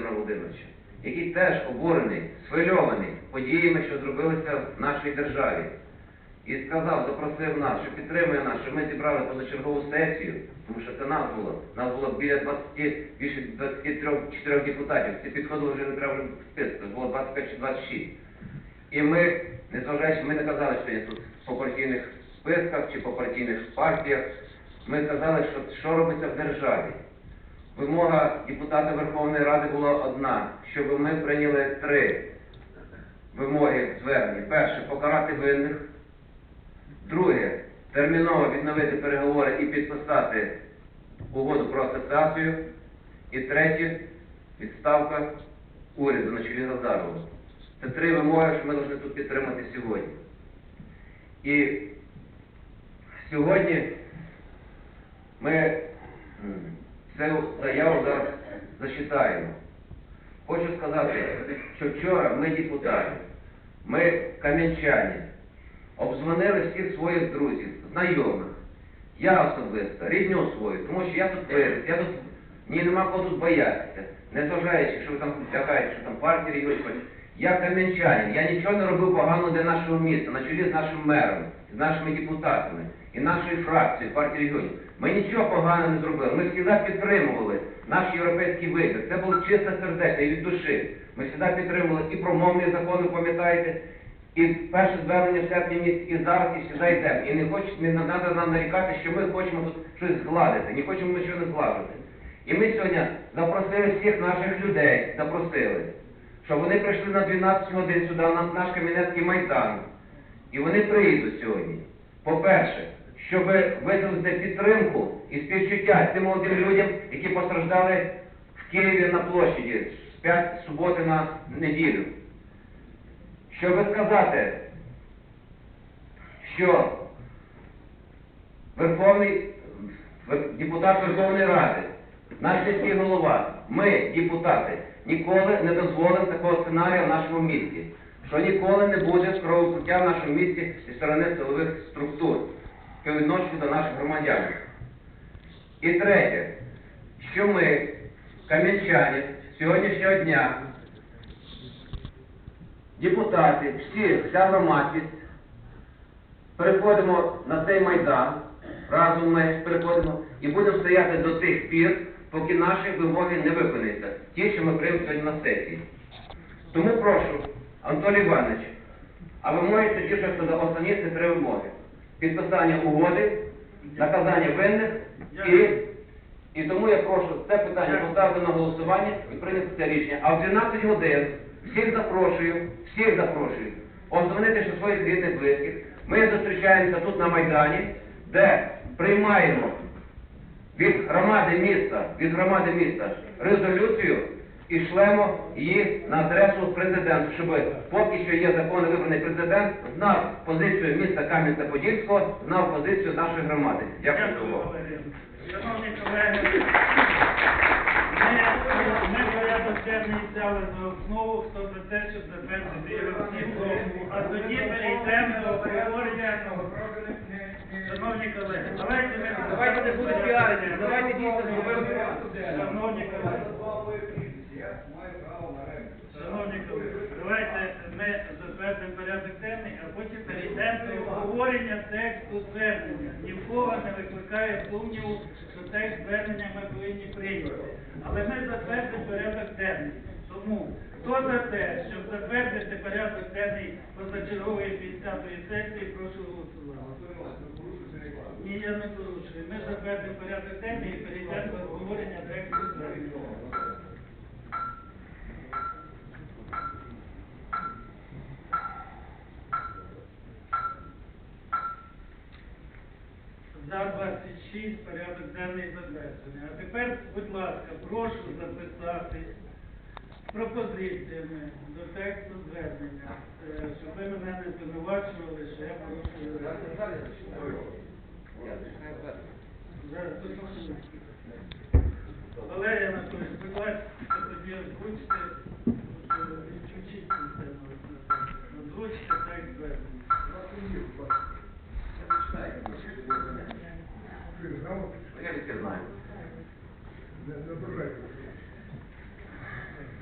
Володимира Володимировича, який теж обурений, схвильований подіями, що зробилися в нашій державі. І сказав, запросив нас, що підтримує нас, що ми зібрали позачергову сесію, тому що це нас було. Нас було біля 20, більше 23 депутатів. Всі підходили вже не треба в списку, було 25 чи 26. І ми, незважаючи, ми не казали, що я тут по партійних списках чи по партійних партіях. Ми казали, що, що робиться в державі. Вимога депутата Верховної Ради була одна, щоб ми прийняли три вимоги звернення. Перше покарати винних. Друге терміново відновити переговори і підписати угоду про асоціацію. І третє відставка уряду на чолі Газарова. Це три вимоги, що ми повинні тут підтримати сьогодні. І сьогодні ми цю заяву зараз зачитаємо. Хочу сказати, що вчора ми депутати, ми кам'янчані, обдзвонили всіх своїх друзів, знайомих, я особисто, рідню свою, тому що я тут виріс, я тут ні нема кого тут боятися, незважаючи, що ви там лякаєте, що там регіонів. Я кам'янчанин, я нічого не робив поганого для нашого міста, на чолі з нашим мером, з нашими депутатами і нашою фракцією партії регіонів. Ми нічого поганого не зробили. Ми завжди підтримували наш європейський вибір. Це було чисте сердечко і від душі. Ми завжди підтримували і про мовні закони, пам'ятаєте, і перше звернення в серпні місяці, і зараз, і завжди йдемо. І не хочуть, не треба нам нарікати, що ми хочемо тут щось згладити, не хочемо нічого не згладити. І ми сьогодні запросили всіх наших людей, запросили, що вони прийшли на 12 годин сюди, на наш Кам'янецький майдан. І вони приїдуть сьогодні. По-перше, щоб висловити підтримку і співчуття тим молодим людям, які постраждали в Києві на площаді з 5 суботи на неділю. Щоб сказати, що Верховний депутат Верховної Ради, наш сільський голова, ми, депутати, ніколи не дозволимо такого сценарію в нашому місті, що ніколи не буде кровопроття в нашому місті зі сторони силових структур по відношенню до наших громадян. І третє, що ми, кам'янчані, сьогоднішнього дня, депутати, всі, вся громадськість, переходимо на цей майдан, разом ми переходимо і будемо стояти до тих пір, поки наші вимоги не виконуються, ті, що ми приймемо сьогодні на сесії. Тому прошу, Анатолій Іванович, а ви можете ті, що я останні три вимоги. Підписання угоди, наказання винних і, і тому я прошу це питання поставити на голосування і прийняти це рішення. А в 12 годин всіх запрошую, всіх запрошую, обдзвонити ще своїх рідних близьких. Ми зустрічаємося тут на Майдані, де приймаємо від громади міста, від громади міста резолюцію і шлемо її на адресу президенту, щоб поки що є законно вибраний президент, знав позицію міста Кам'янця-Подільського, знав позицію нашої громади. Дякую за увагу. Шановні колеги, ми, порядок денний взяли за основу, хто за те, щоб затвердити його всі в цілому. А тоді перейдемо до обговорення. Шановні колеги, давайте ми... Давайте не будемо піарити, давайте дійсно зробимо Шановні колеги, шановні колеги, давайте ми затвердимо порядок денний, а потім перейдемо до обговорення тексту звернення. Ні в кого не викликає сумніву, що текст звернення ми повинні прийняти. Але ми затвердимо порядок денний. Тому хто за те, щоб затвердити порядок денний позачергової 50-ї сесії, прошу голосувати. Ні, я не порушую. Ми затвердимо порядок денний і перейдемо до обговорення тексту звернення. За 26 порядок денний затверджений. А тепер, будь ласка, прошу записатись з пропозиціями до тексту звернення, е, щоб ви мене не звинувачували, що я порушую. Зараз. Валерій Анатолійович, будь ласка, тоді озвучте, е, відключіть систему. Озвучте текст звернення. Я не знаю. Не, не ображайте.